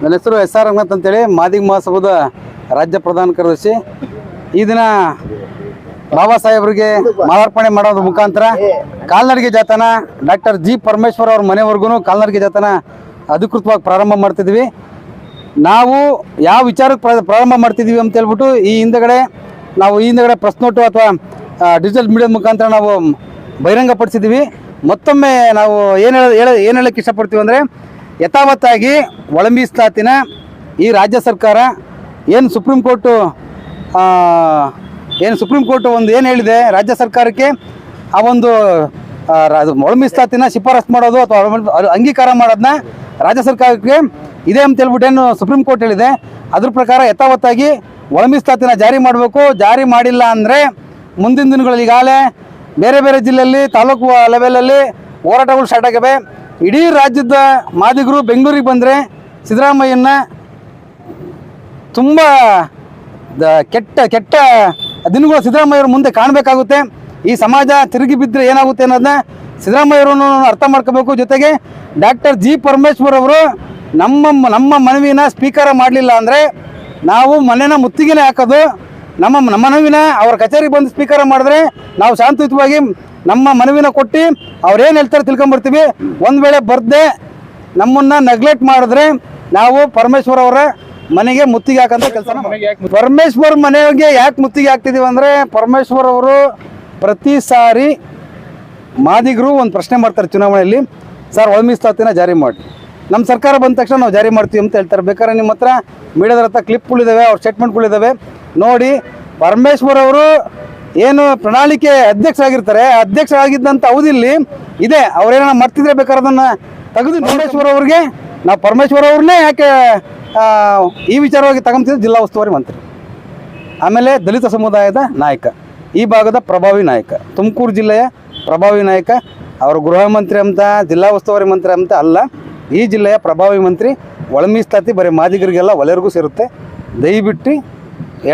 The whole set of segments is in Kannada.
ನನ್ನ ಹೆಸರು ಎಸ್ ಆರ್ ರಂಗನಾಥ್ ಅಂತೇಳಿ ಮಾದಿಗ ಮಹಾಸಭಾದ ರಾಜ್ಯ ಪ್ರಧಾನ ಕಾರ್ಯದರ್ಶಿ. ಈ ದಿನ ಬಾಬಾ ಸಾಹೇಬ್ರಿಗೆ ಮಾಲಾರ್ಪಣೆ ಮಾಡೋದ್ರ ಮುಖಾಂತರ ಕಾಲ್ನಡಿಗೆ ಜಾತನ ಡಾಕ್ಟರ್ ಜಿ ಪರಮೇಶ್ವರ್ ಅವ್ರ ಮನೆವರೆಗೂ ಕಾಲ್ನಡಿಗೆ ಜಾತನ ಅಧಿಕೃತವಾಗಿ ಪ್ರಾರಂಭ ಮಾಡ್ತಿದ್ವಿ. ನಾವು ಯಾವ ವಿಚಾರಕ್ಕೆ ಪ್ರ- ಪ್ರಾರಂಭ ಮಾಡ್ತಿದ್ದೀವಿ ಅಂತ ಹೇಳ್ಬಿಟ್ಟು ಈ ಹಿಂದಗಡೆ ನಾವು ಈ ಹಿಂದಗಡೆ ಪ್ರೆಸ್ ನೋಟು ಅಥವಾ ಡಿಜಿಟಲ್ ಮೀಡಿಯಾದ ಮುಖಾಂತರ ನಾವು ಬಹಿರಂಗಪಡಿಸಿದ್ದೀವಿ ಮತ್ತೊಮ್ಮೆ ನಾವು ಏನು ಹೇಳ, ಏನು ಹೇಳಕ್ಕೆ ಇಷ್ಟಪಡ್ತೀವಿ ಅಂದರೆ ಯಥಾವತ್ತಾಗಿ ಒಳಂಬಿಸ್ತಾತಿನ ಈ ರಾಜ್ಯ ಸರ್ಕಾರ ಏನು ಸುಪ್ರೀಂ ಕೋರ್ಟು ಏನು ಸುಪ್ರೀಂ ಕೋರ್ಟ್ ಒಂದು ಏನು ಹೇಳಿದೆ? ರಾಜ್ಯ ಸರ್ಕಾರಕ್ಕೆ ಆ ಒಂದು ಒಳಂಬಿಸ್ತಾತಿನ ಶಿಫಾರಸು ಮಾಡೋದು ಅಥವಾ ಅಂಗೀಕಾರ ಮಾಡೋದನ್ನ ರಾಜ್ಯ ಸರ್ಕಾರಕ್ಕೆ ಇದೆ ಅಂತ ಹೇಳ್ಬಿಟ್ಟು ಏನು ಸುಪ್ರೀಂ ಕೋರ್ಟ್ ಹೇಳಿದೆ. ಅದ್ರ ಪ್ರಕಾರ ಯಥಾವತ್ತಾಗಿ ಒಳಂಬಿಸ್ತಾತಿನ ಜಾರಿ ಮಾಡಬೇಕು. ಜಾರಿ ಮಾಡಿಲ್ಲ ಅಂದರೆ ಮುಂದಿನ ದಿನಗಳಲ್ಲಿ ಈಗಾಗಲೇ ಬೇರೆ ಬೇರೆ ಜಿಲ್ಲೆಯಲ್ಲಿ ತಾಲೂಕು ಲೆವೆಲಲ್ಲಿ ಹೋರಾಟಗಳು ಸ್ಟಾರ್ಟ್ ಆಗಿವೆ. ಇಡೀ ರಾಜ್ಯದ ಮಾದಿಗರು ಬೆಂಗಳೂರಿಗೆ ಬಂದರೆ ಸಿದ್ದರಾಮಯ್ಯನ ತುಂಬ ದ- ಕೆಟ್ಟ ಕೆಟ್ಟ ದಿನಗಳು ಸಿದ್ದರಾಮಯ್ಯವ್ರ ಮುಂದೆ ಕಾಣಬೇಕಾಗುತ್ತೆ. ಈ ಸಮಾಜ ತಿರುಗಿ ಬಿದ್ದರೆ ಏನಾಗುತ್ತೆ ಅನ್ನೋದನ್ನ ಸಿದ್ದರಾಮಯ್ಯವ್ರನ್ನು ಅರ್ಥ ಮಾಡ್ಕೋಬೇಕು. ಜೊತೆಗೆ ಡಾಕ್ಟರ್ ಜಿ ಪರಮೇಶ್ವರ್ ಅವರು ನಮ್ಮ ನಮ್ಮ ಮನವಿನ ಸ್ವೀಕಾರ ಮಾಡಲಿಲ್ಲ ಅಂದರೆ ನಾವು ಮನೆನ ಮುತ್ತಿಗೆನೇ ಹಾಕೋದು, ನಮ್ಮ ನಮ್ಮ ಮನವಿನ ಅವರ ಕಚೇರಿಗೆ ಬಂದು ಸ್ವೀಕಾರ ಮಾಡಿದ್ರೆ ನಾವು ಶಾಂತಿಯುತವಾಗಿ ನಮ್ಮ ಮನವಿನ ಕೊಟ್ಟು ಅವ್ರೇನು ಹೇಳ್ತಾರೆ ತಿಳ್ಕೊಂಬರ್ತೀವಿ ಒಂದು ವೇಳೆ ಬರ್ದೆ ನಮ್ಮನ್ನ ನೆಗ್ಲೆಕ್ಟ್ ಮಾಡಿದ್ರೆ ನಾವು ಪರಮೇಶ್ವರ್ ಅವರ ಮನೆಗೆ ಮುತ್ತಿಗೆ ಹಾಕಂತ ಕೆಲಸ ಪರಮೇಶ್ವರ್ ಮನೆಗೆ ಯಾಕೆ ಮುತ್ತಿಗೆ ಹಾಕ್ತಿದೀವಿ ಅಂದರೆ ಪರಮೇಶ್ವರ್ ಅವರು ಪ್ರತಿ ಸಾರಿ ಮಾದಿಗರು ಒಂದು ಪ್ರಶ್ನೆ ಮಾಡ್ತಾರೆ ಚುನಾವಣೆಯಲ್ಲಿ ಸರ್ ಒಳಮಿಸ್ತಾತಿನ ಮೀಸಲಾತಿನ ಜಾರಿ ಮಾಡಿ ನಮ್ಮ ಸರ್ಕಾರ ಬಂದ ತಕ್ಷಣ ನಾವು ಜಾರಿ ಮಾಡ್ತೀವಿ ಅಂತ ಹೇಳ್ತಾರೆ. ಬೇಕಾದ್ರೆ ನಿಮ್ಮ ಹತ್ರ ಮೀಡಿಯಾದ ಹತ್ರ ಕ್ಲಿಪ್ಗಳಿದ್ದಾವೆ ಅವ್ರ ಸ್ಟೇಟ್ಮೆಂಟ್ಗಳಿದ್ದಾವೆ ನೋಡಿ ಪರಮೇಶ್ವರ್ ಅವರು ಏನು ಪ್ರಣಾಳಿಕೆ ಅಧ್ಯಕ್ಷರಾಗಿರ್ತಾರೆ ಅಧ್ಯಕ್ಷರಾಗಿದ್ದಂಥ ಅವಧಿಲಿ ಇದೆ. ಅವ್ರೇನ ಮರ್ತಿದ್ರೆ ಬೇಕಾದ್ರೆ ಅದನ್ನ ತೆಗೆದು ಪರಮೇಶ್ವರ್ ಅವ್ರಿಗೆ, ನಾವು ಪರಮೇಶ್ವರ ಅವ್ರನ್ನೇ ಯಾಕೆ ಈ ವಿಚಾರವಾಗಿ ತಗೊಂತಿದ್ದು ಜಿಲ್ಲಾ ಉಸ್ತುವಾರಿ ಮಂತ್ರಿ. ಆಮೇಲೆ ದಲಿತ ಸಮುದಾಯದ ನಾಯಕ, ಈ ಭಾಗದ ಪ್ರಭಾವಿ ನಾಯಕ, ತುಮಕೂರು ಜಿಲ್ಲೆಯ ಪ್ರಭಾವಿ ನಾಯಕ, ಅವರು ಗೃಹ ಮಂತ್ರಿ ಅಂತ, ಜಿಲ್ಲಾ ಉಸ್ತುವಾರಿ ಮಂತ್ರಿ ಅಂತ ಅಲ್ಲ, ಈ ಜಿಲ್ಲೆಯ ಪ್ರಭಾವಿ ಮಂತ್ರಿ ಒಳಮೀಸ್ತಾತಿ ಬರೀ ಮಾದಿಗರಿಗೆಲ್ಲ ಒಲೆರಿಗೂ ಸೇರುತ್ತೆ. ದಯವಿಟ್ಟು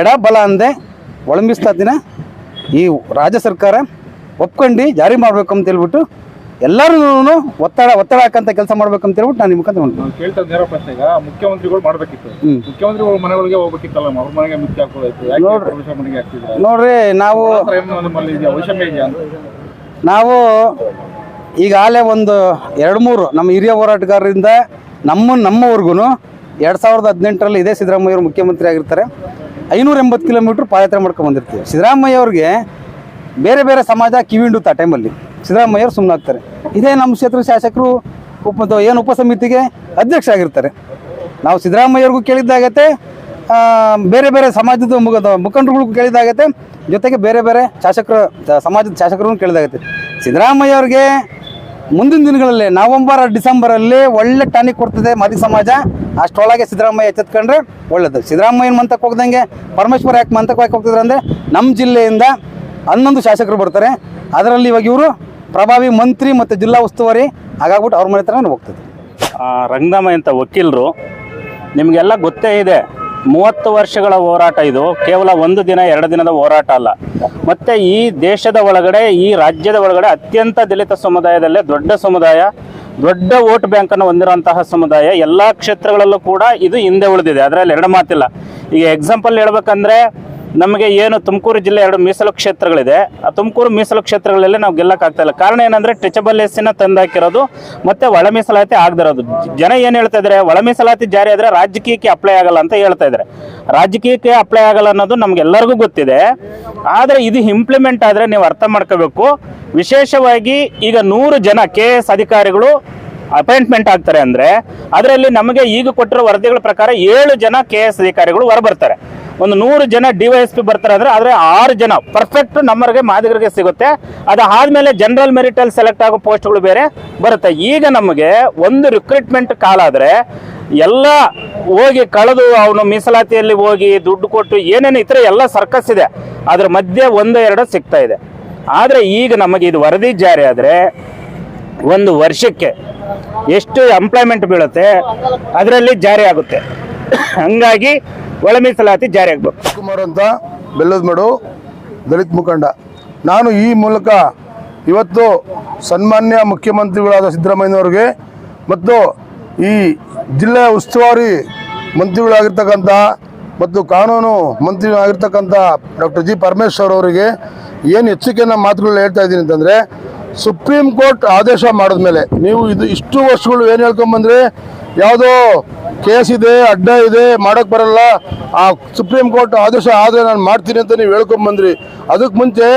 ಎಡ ಬಲ ಅಂದೆ ಒಳ ಮೀಸಲಾತಿನ ಈ ರಾಜ್ಯ ಸರ್ಕಾರ ಒಪ್ಕೊಂಡು ಜಾರಿ ಮಾಡಬೇಕು ಅಂತ ಹೇಳ್ಬಿಟ್ಟು ಎಲ್ಲರೂ ಒತ್ತಡ ಒತ್ತಡ ಹಾಕಂತ ಕೆಲಸ ಮಾಡ್ಬೇಕಂತ ಅಂತ ಹೇಳ್ಬಿಟ್ಟು ನಾನು ನಿಮ್ಗೆ ಕೇಳ್ತಾ ನೇರ ಪ್ರಶ್ನೆ ಈಗ ಮುಖ್ಯಮಂತ್ರಿಗಳು ಮಾಡ್ಬೇಕಿತ್ತು. ಮುಖ್ಯಮಂತ್ರಿಗಳು ಮನೆಗಳಿಗೆ ಹೋಗ್ಬೇಕಿತ್ತಲ್ಲ ಅವ್ರ ಮನೆಗೆ ಹಾಕೋದಾಯ್ತು ನೋಡ್ರಿ. ಮನೆಗೆ ಹಾಕ್ತಿದ್ರ ನೋಡ್ರಿ ನಾವು ಈಗ ಆಲೇ ಇದೆಯಾ? ನಾವು ಈಗಾಗಲೇ ಒಂದು ಎರಡು ಮೂರು ನಮ್ಮ ಹಿರಿಯ ಹೋರಾಟಗಾರರಿಂದ ನಮ್ಮ ನಮ್ಮವ್ರಿಗೂ ಎರಡು ಸಾವಿರದ ಹದಿನೆಂಟರಲ್ಲಿ ಇದೇ ಸಿದ್ದರಾಮಯ್ಯವರು ಮುಖ್ಯಮಂತ್ರಿ ಆಗಿರ್ತಾರೆ. ಐನೂರ ಎಂಬತ್ತು ಕಿಲೋಮೀಟ್ರ್ ಪಾದಯಾತ್ರೆ ಮಾಡ್ಕೊಂಡು ಬಂದಿರ್ತೀವಿ. ಸಿದ್ದರಾಮಯ್ಯ ಅವ್ರಿಗೆ ಬೇರೆ ಬೇರೆ ಸಮಾಜ ಕಿವಿಂಡುತ್ತೆ ಟೈಮಲ್ಲಿ ಸಿದ್ದರಾಮಯ್ಯವ್ರು ಸುಮ್ಮನಾಗ್ತಾರೆ ಇದೇ ನಮ್ಮ ಕ್ಷೇತ್ರ ಶಾಸಕರು ಉಪ ಏನು ಉಪಸಮಿತಿಗೆ ಅಧ್ಯಕ್ಷ ಆಗಿರ್ತಾರೆ ನಾವು ಸಿದ್ದರಾಮಯ್ಯವ್ರಿಗೂ ಕೇಳಿದ್ದಾಗತ್ತೆ ಬೇರೆ ಬೇರೆ ಸಮಾಜದ ಮುಖದ ಮುಖಂಡರುಗಳಿಗೂ ಕೇಳಿದ್ದಾಗತ್ತೆ, ಜೊತೆಗೆ ಬೇರೆ ಬೇರೆ ಶಾಸಕರು ಸಮಾಜದ ಶಾಸಕರನ್ನು ಕೇಳಿದಾಗತ್ತೆ ಸಿದ್ದರಾಮಯ್ಯ ಅವ್ರಿಗೆ ಮುಂದಿನ ದಿನಗಳಲ್ಲಿ ನವೆಂಬರ್, ಡಿಸೆಂಬರಲ್ಲಿ ಒಳ್ಳೆ ಟಾನಿಕ್ ಕೊಡ್ತದೆ ಮಾದಿ ಸಮಾಜ. ಅಷ್ಟರೊಳಗೆ ಸಿದ್ದರಾಮಯ್ಯ ಎಚ್ಚೆತ್ಕೊಂಡ್ರೆ ಒಳ್ಳೇದು. ಸಿದ್ದರಾಮಯ್ಯನ ಮಂತಕ್ಕೆ ಹೋಗ್ದಂಗೆ? ಪರಮೇಶ್ವರ ಯಾಕೆ ಮಂತಕ್ಕೆ ಯಾಕೆ ಹೋಗ್ತಿದ್ರು ಅಂದರೆ ನಮ್ಮ ಜಿಲ್ಲೆಯಿಂದ ಹನ್ನೊಂದು ಶಾಸಕರು ಬರ್ತಾರೆ. ಅದರಲ್ಲಿ ಇವಾಗ ಇವರು ಪ್ರಭಾವಿ ಮಂತ್ರಿ ಮತ್ತು ಜಿಲ್ಲಾ ಉಸ್ತುವಾರಿ. ಹಾಗಾಗ್ಬಿಟ್ಟು ಅವ್ರ ಮನೆ ಹತ್ರ ಹೋಗ್ತದೆ. ರಂಗನಾಮಯ್ಯ ಅಂತ ವಕೀಲರು, ನಿಮಗೆಲ್ಲ ಗೊತ್ತೇ ಇದೆ. ಮೂವತ್ತು ವರ್ಷಗಳ ಹೋರಾಟ ಇದು. ಕೇವಲ ಒಂದು ದಿನ, ಎರಡು ದಿನದ ಹೋರಾಟ ಅಲ್ಲ. ಮತ್ತೆ ಈ ದೇಶದ ಒಳಗಡೆ, ಈ ರಾಜ್ಯದ ಒಳಗಡೆ ಅತ್ಯಂತ ದಲಿತ ಸಮುದಾಯದಲ್ಲೇ ದೊಡ್ಡ ಸಮುದಾಯ, ದೊಡ್ಡ ವೋಟ್ ಬ್ಯಾಂಕನ್ನು ಹೊಂದಿರುವಂತಹ ಸಮುದಾಯ, ಎಲ್ಲ ಕ್ಷೇತ್ರಗಳಲ್ಲೂ ಕೂಡ ಇದು ಹಿಂದೆ ಉಳಿದಿದೆ. ಅದರಲ್ಲಿ ಎರಡು ಮಾತಿಲ್ಲ. ಈಗ ಎಕ್ಸಾಂಪಲ್ ಹೇಳ್ಬೇಕಂದ್ರೆ ನಮಗೆ ಏನು ತುಮಕೂರು ಜಿಲ್ಲೆ ಎರಡು ಮೀಸಲು ಕ್ಷೇತ್ರಗಳಿದೆ. ಆ ತುಮಕೂರು ಮೀಸಲು ಕ್ಷೇತ್ರಗಳಲ್ಲಿ ನಾವು ಗೆಲ್ಲಕ್ಕಾಗ್ತಾ ಇಲ್ಲ. ಕಾರಣ ಏನಂದ್ರೆ ಟಚಬಲ್ ಎಸ್ಸಿನ ತಂದಾಕಿರೋದು ಮತ್ತೆ ಒಳ ಮೀಸಲಾತಿ ಆಗದಿರೋದು. ಜನ ಏನು ಹೇಳ್ತಾ ಇದ್ರೆ? ಒಳ ಮೀಸಲಾತಿ ಜಾರಿ ಆದ್ರೆ ರಾಜಕೀಯಕ್ಕೆ ಅಪ್ಲೈ ಆಗಲ್ಲ ಅಂತ ಹೇಳ್ತಾ ಇದ್ದಾರೆ ರಾಜಕೀಯಕ್ಕೆ ಅಪ್ಲೈ ಆಗಲ್ಲ ಅನ್ನೋದು ನಮ್ಗೆಲ್ಲರಿಗೂ ಗೊತ್ತಿದೆ. ಆದರೆ ಇದು ಇಂಪ್ಲಿಮೆಂಟ್ ಆದ್ರೆ ನೀವು ಅರ್ಥ ಮಾಡ್ಕೋಬೇಕು. ವಿಶೇಷವಾಗಿ ಈಗ ನೂರು ಜನ ಕೆ ಅಧಿಕಾರಿಗಳು ಅಪಾಯಿಂಟ್ಮೆಂಟ್ ಆಗ್ತಾರೆ ಅಂದ್ರೆ, ಅದರಲ್ಲಿ ನಮಗೆ ಈಗ ಕೊಟ್ಟಿರೋ ವರದಿಗಳ ಪ್ರಕಾರ ಏಳು ಜನ ಕೆ ಎಸ್ ಅಧಿಕಾರಿಗಳು ಹೊರಬರ್ತಾರೆ. ಒಂದು ನೂರು ಜನ ಡಿ ಪಿ ಬರ್ತಾರೆ ಅಂದ್ರೆ ಆದರೆ ಆರು ಜನ ಪರ್ಫೆಕ್ಟ್ ನಮ್ಮರಿಗೆ ಮಾದಿಗರಿಗೆ ಸಿಗುತ್ತೆ. ಅದಾದಮೇಲೆ ಜನರಲ್ ಮೆರಿಟ್ ಅಲ್ಲಿ ಸೆಲೆಕ್ಟ್ ಆಗೋ ಪೋಸ್ಟ್ಗಳು ಬೇರೆ ಬರುತ್ತೆ. ಈಗ ನಮಗೆ ಒಂದು ರಿಕ್ರೂಟ್ಮೆಂಟ್ ಕಾಲ ಆದ್ರೆ ಎಲ್ಲ ಹೋಗಿ ಕಳೆದು ಅವನು ಮೀಸಲಾತಿಯಲ್ಲಿ ಹೋಗಿ ದುಡ್ಡು ಕೊಟ್ಟು ಏನೇನು ಇತರ ಎಲ್ಲ ಸರ್ಕಸ್ ಇದೆ. ಅದ್ರ ಮಧ್ಯೆ ಒಂದು, ಎರಡು ಸಿಗ್ತಾ ಇದೆ. ಆದರೆ ಈಗ ನಮಗೆ ಇದು ವರದಿ ಜಾರಿ ಆದ್ರೆ ಒಂದು ವರ್ಷಕ್ಕೆ ಎಷ್ಟು ಎಂಪ್ಲಾಯ್ಮೆಂಟ್ ಬೀಳುತ್ತೆ, ಅದರಲ್ಲಿ ಜಾರಿ ಆಗುತ್ತೆ. ಹಂಗಾಗಿ ಒಳ ಮೀಸಲಾತಿ ಜಾರಿ ಆಗ್ಬೇಕು. ಕುಮಾರ್ ಅಂತ ಬೆಲ್ಲದಮಡು ದಲಿತ ಮುಖಂಡ. ನಾನು ಈ ಮೂಲಕ ಇವತ್ತು ಸನ್ಮಾನ್ಯ ಮುಖ್ಯಮಂತ್ರಿಗಳಾದ ಸಿದ್ದರಾಮಯ್ಯನವ್ರಿಗೆ ಮತ್ತು ಈ ಜಿಲ್ಲೆಯ ಉಸ್ತುವಾರಿ ಮಂತ್ರಿಗಳಾಗಿರ್ತಕ್ಕಂಥ ಮತ್ತು ಕಾನೂನು ಮಂತ್ರಿಗಳಾಗಿರ್ತಕ್ಕಂಥ ಡಾಕ್ಟರ್ ಜಿ ಪರಮೇಶ್ವರ್ ಅವರಿಗೆ ಏನು ಎಚ್ಚರಿಕೆಯನ್ನು ಮಾತುಗಳು ಹೇಳ್ತಾ ಇದ್ದೀನಿ ಅಂತಂದರೆ, ಸುಪ್ರೀಂ ಕೋರ್ಟ್ ಆದೇಶ ಮಾಡಿದ್ಮೇಲೆ ನೀವು ಇದು ಇಷ್ಟು ವರ್ಷಗಳು ಏನು ಹೇಳ್ಕೊಂಬಂದ್ರೆ ಯಾವುದೋ ಕೇಸ್ ಇದೆ, ಅಡ್ಡ ಇದೆ, ಮಾಡಕ್ ಬರಲ್ಲ. ಆ ಸುಪ್ರೀಂ ಕೋರ್ಟ್ ಆದೇಶ ಆದರೆ ನಾನು ಮಾಡ್ತೀನಿ ಅಂತ ನೀವು ಹೇಳ್ಕೊಂಬಂದ್ರಿ ಅದಕ್ಕೆ ಮುಂಚೆ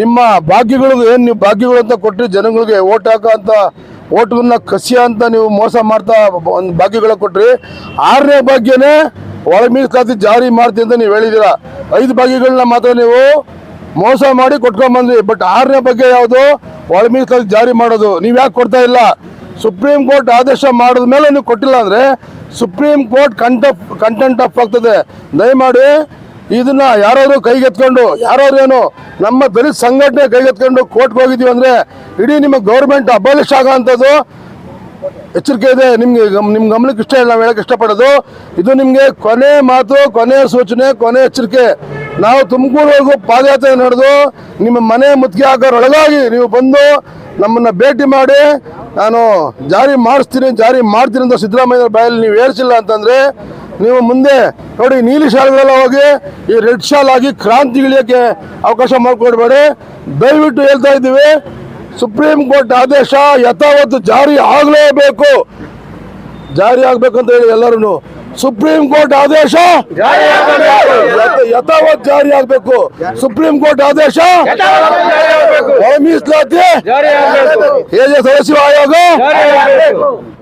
ನಿಮ್ಮ ಭಾಗ್ಯಗಳು ಏನು ನೀವು ಭಾಗ್ಯಗಳು ಅಂತ ಕೊಟ್ಟರೆ ಜನಗಳಿಗೆ ಓಟ್ ಹಾಕೋ ಅಂತ, ಓಟ್ಗಳನ್ನ ಕಸಿಯ ಅಂತ ನೀವು ಮೋಸ ಮಾಡ್ತಾ ಒಂದು ಭಾಗ್ಯಗಳ ಕೊಟ್ರಿ. ಆರನೇ ಭಾಗ್ಯನೇ ಒಳ ಮೀಸಲಾತಿ ಜಾರಿ ಮಾಡ್ತೀನಿ ಅಂತ ನೀವು ಹೇಳಿದ್ದೀರಾ ಐದು ಭಾಗ್ಯಗಳನ್ನ ಮಾತ್ರ ನೀವು ಮೋಸ ಮಾಡಿ ಕೊಟ್ಕೊಂಬಂದ್ರಿ ಬಟ್ ಆರನೇ ಬಗ್ಗೆ ಯಾವುದು? ಒಳ ಮೀಸಲಾತಿ ಜಾರಿ ಮಾಡೋದು. ನೀವು ಯಾಕೆ ಕೊಡ್ತಾ ಇಲ್ಲ? ಸುಪ್ರೀಂ ಕೋರ್ಟ್ ಆದೇಶ ಮಾಡಿದ ಮೇಲೆ ನೀವು ಕೊಟ್ಟಿಲ್ಲ ಅಂದ್ರೆ ಸುಪ್ರೀಂ ಕೋರ್ಟ್ ಕಂಟ ಕಂಟೆಂಟ್ ಆಫ್ ಆಗ್ತದೆ. ದಯಮಾಡಿ ಇದನ್ನ ಯಾರಾದರೂ ಕೈಗೆತ್ಕೊಂಡು, ಯಾರಾದ್ರೂ ಏನು ನಮ್ಮ ದಲಿತ ಸಂಘಟನೆ ಕೈಗೆತ್ಕೊಂಡು ಕೋರ್ಟ್ಗೆ ಹೋಗಿದೀವಿ ಅಂದ್ರೆ ಇಡೀ ನಿಮ್ಮ ಗೌರ್ಮೆಂಟ್ ಅಬಾಲಿಷ್ ಆಗೋ ಅಂಥದ್ದು ಎಚ್ಚರಿಕೆ ಇದೆ. ನಿಮ್ಗೆ ನಿಮ್ಮ ನಿಮ್ ಗಮನಕ್ಕೆ ಇಷ್ಟ ಇಲ್ಲ, ನಾವು ಹೇಳಕ್ ಇಷ್ಟಪಡೋದು. ಇದು ನಿಮಗೆ ಕೊನೆ ಮಾತು, ಕೊನೆ ಸೂಚನೆ, ಕೊನೆ ಎಚ್ಚರಿಕೆ. ನಾವು ತುಮಕೂರು ಪಾದಯಾತ್ರೆ ನಡೆದು ನಿಮ್ಮ ಮನೆ ಮುತ್ತಿಗೆ ಹಾಕೋರೊಳಗಾಗಿ ನೀವು ಬಂದು ನಮ್ಮನ್ನ ಭೇಟಿ ಮಾಡಿ ನಾನು ಜಾರಿ ಮಾಡಿಸ್ತೀನಿ, ಜಾರಿ ಮಾಡ್ತೀನಿ ಅಂತ ಸಿದ್ದರಾಮಯ್ಯ ಬಾಯಲ್ಲಿ ನೀವು ಏರಿಸಿಲ್ಲ ಅಂತಂದ್ರೆ ನೀವು ಮುಂದೆ ನೋಡಿ ನೀಲಿ ಶಾಲೆಗಳೆಲ್ಲ ಹೋಗಿ ಈ ರೆಡ್ ಶಾಲ್ ಆಗಿ ಕ್ರಾಂತಿಗಿಳಿಯಕ್ಕೆ ಅವಕಾಶ ಮಾಡಿಕೊಡ್ಬೇಡಿ. ದಯವಿಟ್ಟು ಹೇಳ್ತಾ ಇದ್ದೀವಿ, ಸುಪ್ರೀಂ ಕೋರ್ಟ್ ಆದೇಶ ಯಥಾವತ್ತು ಜಾರಿ ಆಗಲೇಬೇಕು. ಜಾರಿ ಆಗಬೇಕು ಅಂತ ಹೇಳಿ ಎಲ್ಲರೂ ಸುಪ್ರೀಂ ಕೋರ್ಟ್ ಆದೇಶ ಯಥ- ಯಥಾವತ್ ಜಾರಿ ಆಗಬೇಕು ಸುಪ್ರೀಂ ಕೋರ್ಟ್ ಆದೇಶ ಮೀಸಲಾತಿ ಸದಸ್ಯ ಆಯೋಗ